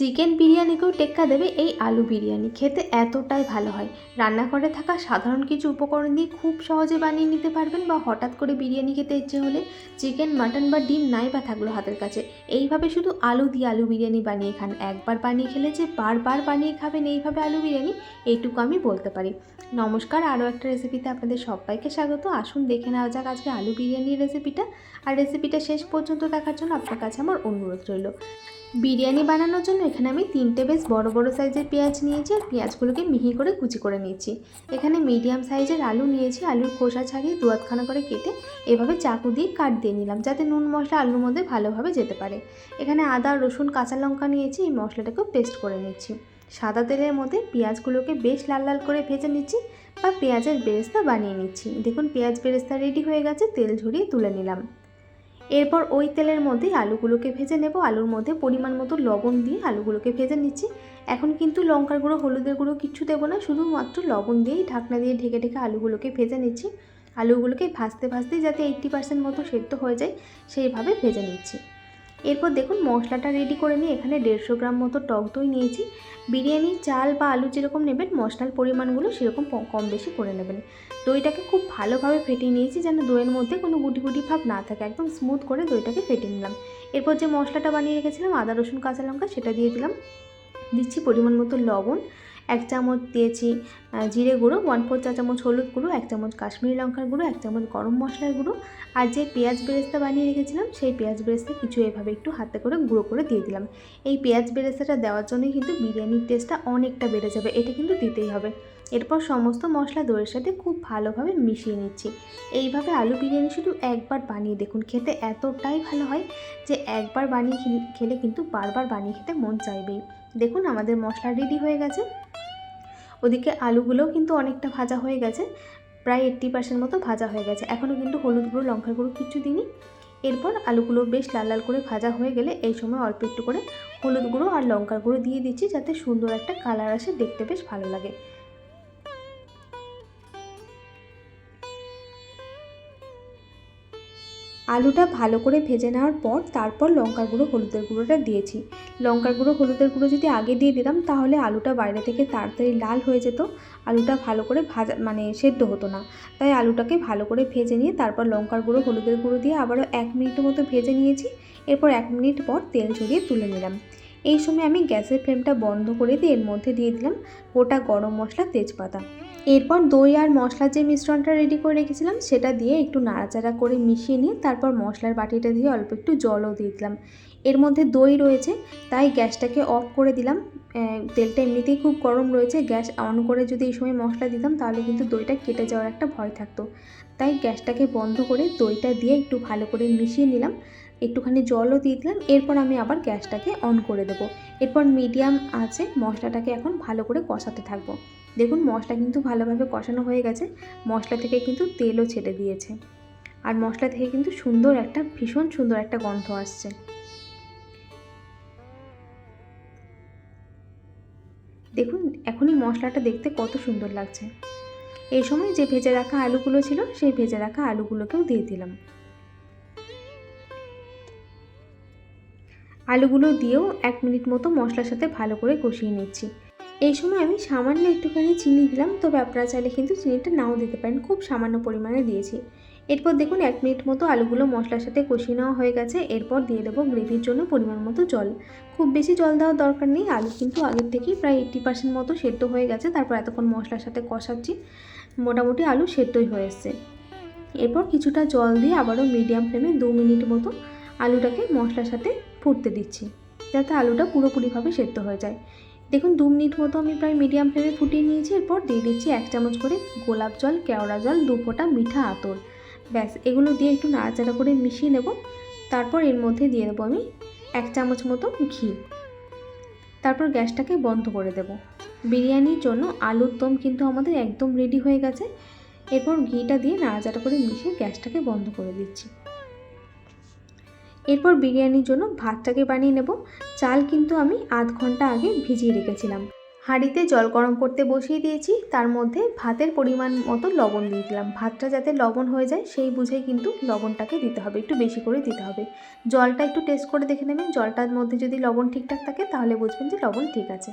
Chicken বিরিয়ানিকেও টেক্কা দেবে এই আলু বিরিয়ানি। খেতে এতটাই ভালো হয়। রান্নাঘরে থাকা সাধারণ কিছু উপকরণ দিয়ে খুব সহজে বানিয়ে নিতে পারবেন বা হঠাৎ করে বিরিয়ানি খেতে ইচ্ছে হলে চিকেন, মাটন বা ডিম নাই বা থাকল হাতের কাছে। এইভাবে শুধু আলু দিয়ে আলু বিরিয়ানি বানিয়ে খান। একবার বানিয়ে খেলে যে বারবার বানিয়ে খাবেন এইভাবে আলু বিরিয়ানি, এইটুকু আমি বলতে পারি। নমস্কার, আরও একটা রেসিপিতে আপনাদের সবাইকে স্বাগত। আসুন দেখে নেওয়া যাক আজকে আলু বিরিয়ানির রেসিপিটা। আর রেসিপিটা শেষ পর্যন্ত দেখার জন্য আপনার কাছে আমার অনুরোধ রইল। বিরিয়ানি বানানোর জন্য এখানে আমি তিনটে বেশ বড় বড় সাইজের পেঁয়াজ নিয়েছি আর পেঁয়াজগুলোকে মিহি করে কুচি করে নিয়েছি। এখানে মিডিয়াম সাইজের আলু নিয়েছি, আলুর খোসা ছাড়িয়ে দু আধখানা করে কেটে এভাবে চাকু দিয়ে কাট দিয়ে নিলাম যাতে নুন মশলা আলুর মধ্যে ভালোভাবে যেতে পারে। এখানে আদা, রসুন, কাঁচা লঙ্কা নিয়েছি, এই মশলাটাকেও পেস্ট করে নিচ্ছি। সাদা তেলের মধ্যে পেঁয়াজগুলোকে বেশ লাল লাল করে ভেজে নিচ্ছি বা পেঁয়াজের বেরেস্তা বানিয়ে নিচ্ছি। দেখুন, পেঁয়াজ বেরেস্তা রেডি হয়ে গেছে, তেল ঝরিয়ে তুলে নিলাম। এরপর ওই তেলের মধ্যেই আলুগুলোকে ভেজে নেব। আলুর মধ্যে পরিমাণ মতো লবণ দিয়ে আলুগুলোকে ভেজে নিচ্ছি। এখন কিন্তু লঙ্কার গুঁড়ো, হলুদের গুঁড়ো কিচ্ছু দেবো না, শুধুমাত্র লবণ দিয়েই ঢাকনা দিয়ে ঢেকে ঢেকে আলুগুলোকে ভেজে নিচ্ছি। আলুগুলোকে ভাজতে ভাজতে যাতে এইট্টি পার্সেন্ট মতো সেদ্ধ হয়ে যায়, সেইভাবে ভেজে নিচ্ছি। এরপর দেখুন মশলাটা রেডি করে নিয়ে এখানে দেড়শো গ্রাম মতো টক দই নিয়েছি। বিরিয়ানির চাল বা আলু যেরকম নেবেন, মশলার পরিমাণগুলো সেরকম কম বেশি করে নেবেন। দইটাকে খুব ভালোভাবে ফেটিয়ে নিয়েছি যেন দইয়ের মধ্যে কোনো গুটি গুটি ভাব না থাকে। একদম স্মুথ করে দইটাকে ফেটিয়ে নিলাম। এরপর যে মশলাটা বানিয়ে রেখেছিলাম, আদা, রসুন, কাঁচা লঙ্কা, সেটা দিয়ে দিলাম। দিচ্ছি পরিমাণ মতো লবণ। এক চামচ দিয়েছি জিরে গুঁড়ো ওয়ান ফোর চা চামচ হলুদ গুঁড়ো, এক চামচ কাশ্মীরি লঙ্কার গুঁড়ো, এক চামচ গরম মশলার গুঁড়ো আর যে পেঁয়াজ বেরেস্তা বানিয়ে রেখেছিলাম সেই পেঁয়াজ বেরেস্তা কিছু এভাবে একটু হাতে করে গুঁড়ো করে দিয়ে দিলাম। এই পেঁয়াজ বেরেস্তাটা দেওয়ার জন্যই কিন্তু বিরিয়ানির টেস্টটা অনেকটা বেড়ে যাবে, এটা কিন্তু দিতেই হবে। এরপর সমস্ত মশলা দইয়ের সাথে খুব ভালোভাবে মিশিয়ে নিচ্ছি। এইভাবে আলু বিরিয়ানি শুধু একবার বানিয়ে দেখুন, খেতে এতটাই ভালো হয় যে একবার বানিয়ে খেলে- কিন্তু বারবার বানিয়ে খেতে মন চাইবেই। দেখুন, আমাদের মশলা রেডি হয়ে গেছে। ওদিকে আলুগুলোও কিন্তু অনেকটা ভাজা হয়ে গেছে, প্রায় এইট্টি পার্সেন্ট মতো ভাজা হয়ে গেছে। এখনও কিন্তু হলুদ গুঁড়ো, লঙ্কার গুঁড়ো কিছু দিইনি। এরপর আলুগুলো বেশ লাল লাল করে ভাজা হয়ে গেলে এই সময় অল্প একটু করে হলুদ গুঁড়ো আর লঙ্কার গুঁড়ো দিয়ে দিচ্ছি, যাতে সুন্দর একটা কালার আসে, দেখতে বেশ ভালো লাগে। আলুটা ভালো করে ভেজে নেওয়ার পর তারপর লঙ্কার গুঁড়ো, হলুদের গুঁড়োটা দিয়েছি। লঙ্কার গুঁড়ো, হলুদের গুঁড়ো যদি আগে দিয়ে দিতাম তাহলে আলুটা বাইরে থেকে তাড়াতাড়ি লাল হয়ে যেত। আলুটা ভালো করে ভাজা মানে সেদ্ধ হতো না। তাই আলুটাকে ভালো করে ভেজে নিয়ে তারপর লঙ্কার গুঁড়ো, হলুদের গুঁড়ো দিয়ে আবারও এক মিনিটের মতো ভেজে নিয়েছি। এরপর এক মিনিট পর তেল ছড়িয়ে তুলে নিলাম। এই সময় আমি গ্যাসের ফ্লেমটা বন্ধ করে দিয়ে এর মধ্যে দিয়ে দিলাম গোটা গরম মশলা তেজপাতা। এরপর দই আর মশলার যে মিশ্রণটা রেডি করে রেখেছিলাম, সেটা দিয়ে একটু নাড়াচাড়া করে মিশিয়ে নিয়ে তারপর মশলার বাটিটা দিয়ে অল্প একটু জলও দিয়ে দিলাম। এর মধ্যে দই রয়েছে, তাই গ্যাসটাকে অফ করে দিলাম। তেলটা এমনিতেই খুব গরম রয়েছে, গ্যাস অন করে যদি এই সময় মশলা দিতাম, তাহলে কিন্তু দইটা কেটে যাওয়ার একটা ভয় থাকতো। তাই গ্যাসটাকে বন্ধ করে দইটা দিয়ে একটু ভালো করে মিশিয়ে নিলাম। একটুখানি জলও দিয়ে দিলাম, এরপর আমি আবার গ্যাসটাকে অন করে দেবো। এরপর মিডিয়াম আছে, মশলাটাকে এখন ভালো করে কষাতে থাকব। দেখুন, মশলা কিন্তু ভালোভাবে কষানো হয়ে গেছে, মশলা থেকে কিন্তু তেলও ছেড়ে দিয়েছে। আর মশলা থেকে কিন্তু সুন্দর একটা, ভীষণ সুন্দর একটা গন্ধ আসছে। দেখুন, এখনই মশলাটা দেখতে কত সুন্দর লাগছে। এই সময় যে ভেজে রাখা আলুগুলো ছিল, সেই ভেজে রাখা আলুগুলোকেও দিয়ে দিলাম। আলুগুলো দিয়েও এক মিনিট মতো মশলার সাথে ভালো করে কষিয়ে নিচ্ছি। এই সময় আমি সামান্য একটুখানি চিনি দিলাম, তবে আপনারা চাইলে কিন্তু চিনিটা নাও দিতে পারেন, খুব সামান্য পরিমাণে দিয়েছি। এরপর দেখুন, এক মিনিট মতো আলুগুলো মশলার সাথে কষিয়ে নেওয়া হয়ে গেছে। এরপর দিয়ে দেবো গ্রেভির জন্য পরিমাণ মতো জল। খুব বেশি জল দেওয়ার দরকার নেই, আলু কিন্তু আগের থেকেই প্রায় এইট্টি পার্সেন্ট মতো সেদ্ধ হয়ে গেছে, তারপর এতক্ষণ মশলার সাথে কষাচ্ছি। মোটামুটি আলু সেদ্ধই হয়ে এসছে। এরপর কিছুটা জল দিয়ে আবারও মিডিয়াম ফ্লেমে দু মিনিট মতো আলুটাকে মশলার সাথে ফুটতে দিচ্ছি। যাতে আলুটা পুরোপুরিভাবে সেদ্ধ হয়ে যায়। দেখুন, দু মিনিট মতো আমি প্রায় মিডিয়াম ফ্লেমে ফুটিয়ে নিয়েছি। এরপর দিয়ে দিচ্ছি এক চামচ করে গোলাপ জল, কেওড়া জল, দু ফোঁটা মিঠা আতর। ব্যাস, এগুলো দিয়ে একটু নাড়াচাড়া করে মিশিয়ে নেব। তারপর এর মধ্যে দিয়ে দেবো আমি এক চামচ মতো ঘি। তারপর গ্যাসটাকে বন্ধ করে দেব। বিরিয়ানির জন্য আলুর দম কিন্তু আমাদের একদম রেডি হয়ে গেছে। এরপর ঘিটা দিয়ে নাড়াচাড়া করে মিশিয়ে গ্যাসটাকে বন্ধ করে দিচ্ছি। এরপর বিরিয়ানির জন্য ভাতটাকে বানিয়ে নেব। চাল কিন্তু আমি আধ ঘণ্টা আগে ভিজিয়ে রেখেছিলাম। হাঁড়িতে জল গরম করতে বসিয়ে দিয়েছি, তার মধ্যে ভাতের পরিমাণ মতো লবণ দিয়ে দিলাম। ভাতটা যাতে লবণ হয়ে যায়, সেই বুঝে কিন্তু লবণটাকে দিতে হবে, একটু বেশি করে দিতে হবে। জলটা একটু টেস্ট করে দেখে নেবেন। জলটার মধ্যে যদি লবণ ঠিকঠাক থাকে, তাহলে বুঝবেন যে লবণ ঠিক আছে।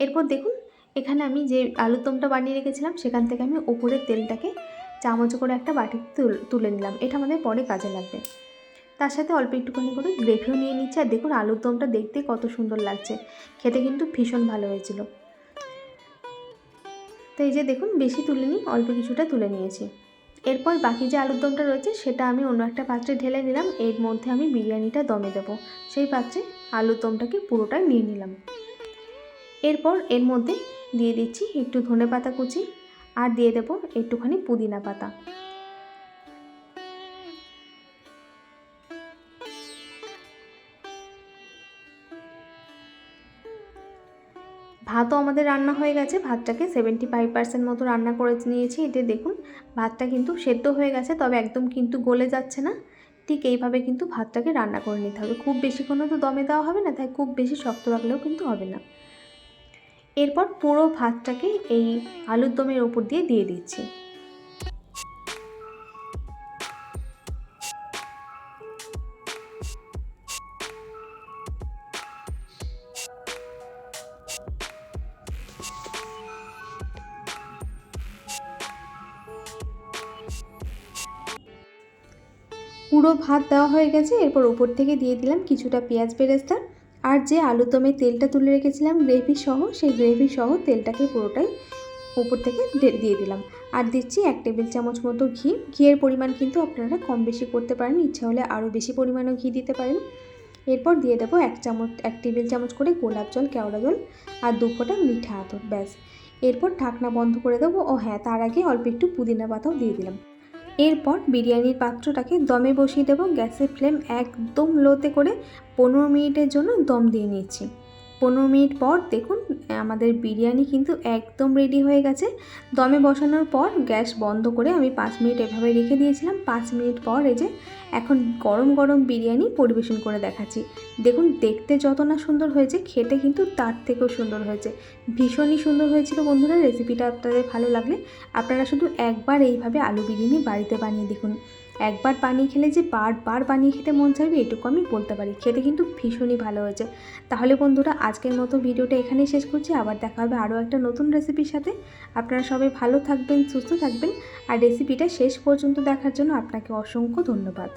এরপর দেখুন, এখানে আমি যে আলুর দমটা বানিয়ে রেখেছিলাম, সেখান থেকে আমি ওপরের তেলটাকে চামচ করে একটা বাটিতে তুলে নিলাম। এটা আমাদের পরে কাজে লাগবে। তার সাথে অল্প একটুখানি করে গ্রেভিও নিয়ে নিচ্ছি। আর দেখুন, আলুর দমটা দেখতে কত সুন্দর লাগছে। খেতে কিন্তু ভীষণ ভালো হয়েছিল। তো এই যে দেখুন, বেশি তুলে নিই অল্প কিছুটা তুলে নিয়েছি। এরপর বাকি যে আলুর দমটা রয়েছে, সেটা আমি অন্য একটা পাত্রে ঢেলে নিলাম। এর মধ্যে আমি বিরিয়ানিটা দমে দেবো। সেই পাত্রে আলুর দমটাকে পুরোটাই নিয়ে নিলাম। এরপর এর মধ্যে দিয়ে দিচ্ছি একটু ধনে পাতা কুচি। আর দিয়ে দেবো একটুখানি পুদিনা পাতা। ভাতও আমাদের রান্না হয়ে গেছে। ভাতটাকে সেভেন্টি ফাইভ পার্সেন্ট মতো রান্না করে নিয়েছি। এতে দেখুন, ভাতটা কিন্তু সেদ্ধ হয়ে গেছে, তবে একদম কিন্তু গলে যাচ্ছে না। ঠিক এইভাবে কিন্তু ভাতটাকে রান্না করে নিতে হবে। খুব বেশিক্ষণও তো দমে দেওয়া হবে না, তাই খুব বেশি শক্ত রাখলেও কিন্তু হবে না। এরপর পুরো ভাতটাকে এই আলুর দমের ওপর দিয়ে দিয়ে দিচ্ছি। পুরো ভাত দেওয়া হয়ে গেছে। এরপর উপর থেকে দিয়ে দিলাম কিছুটা পেঁয়াজ বেরেস্তা। আর যে আলুর দমে তেলটা তুলে রেখেছিলাম, গ্রেভি সহ, সেই গ্রেভি সহ তেলটাকে পুরোটাই উপর থেকে দিয়ে দিলাম। আর দিচ্ছি এক টেবিল চামচ মতো ঘি। ঘিয়ের পরিমাণ কিন্তু আপনারা কম বেশি করতে পারেন। ইচ্ছা হলে আরও বেশি পরিমাণেও ঘি দিতে পারেন। এরপর দিয়ে দেবো এক চামচ, এক টেবিল চামচ করে গোলাপ জল, কেওড়া জল আর দু ফোঁটা মিঠা আতর, ব্যাস। এরপর ঢাকনা বন্ধ করে দেবো। ও হ্যাঁ তার আগে অল্প একটু পুদিনা পাতাও দিয়ে দিলাম। এরপর বিরিয়ানির পাত্রটাকে দমে বসিয়ে দেবো। গ্যাসের ফ্লেম একদম লোতে করে পনেরো মিনিটের জন্য দম দিয়ে নিচ্ছি। পনেরো মিনিট পর দেখুন আমাদের বিরিয়ানি কিন্তু একদম রেডি হয়ে গেছে। দমে বসানোর পর গ্যাস বন্ধ করে আমি পাঁচ মিনিট এভাবে রেখে দিয়েছিলাম। পাঁচ মিনিট পর এই যে এখন গরম গরম বিরিয়ানি পরিবেশন করে দেখাচ্ছি। দেখুন, দেখতে যত না সুন্দর হয়েছে, খেতে কিন্তু তার থেকেও সুন্দর হয়েছে। ভীষণই সুন্দর হয়েছিল বন্ধুরা রেসিপিটা আপনাদের ভালো লাগলে। আপনারা শুধু একবার এইভাবে আলু বিরিয়ানি বাড়িতে বানিয়ে দেখুন। একবার বানিয়ে খেলে যে বারবার বানিয়ে খেতে মন চাইবে, এটুকু আমি বলতে পারি। খেতে কিন্তু ভীষণই ভালো হয়েছে। তাহলে বন্ধুরা, আজকের মতো ভিডিওটা এখানেই শেষ করছি। আবার দেখা হবে আরও একটা নতুন রেসিপির সাথে। আপনারা সবাই ভালো থাকবেন, সুস্থ থাকবেন। আর রেসিপিটা শেষ পর্যন্ত দেখার জন্য আপনাকে অসংখ্য ধন্যবাদ।